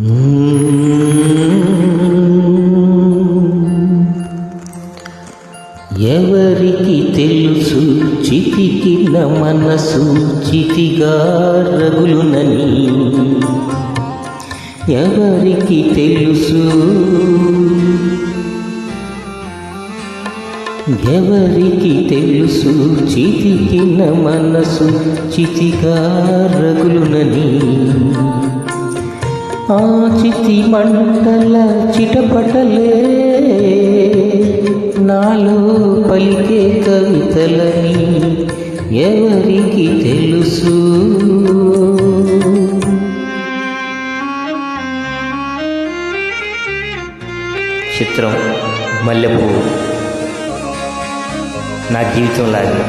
ఎవరికి తెలుసు చితికి మనసు చితిగా రగులునని? ఎవరికి తెలుసు? ఎవరికి తెలుసు చితికిన మనసు చితిగా రగులునని? ఆ చితి మంటల చిటపటలే నాలో పలికే కవితలని ఎవరికి తెలుసు? చిత్రం మల్లెపువ్వు నా జీవితం లాగే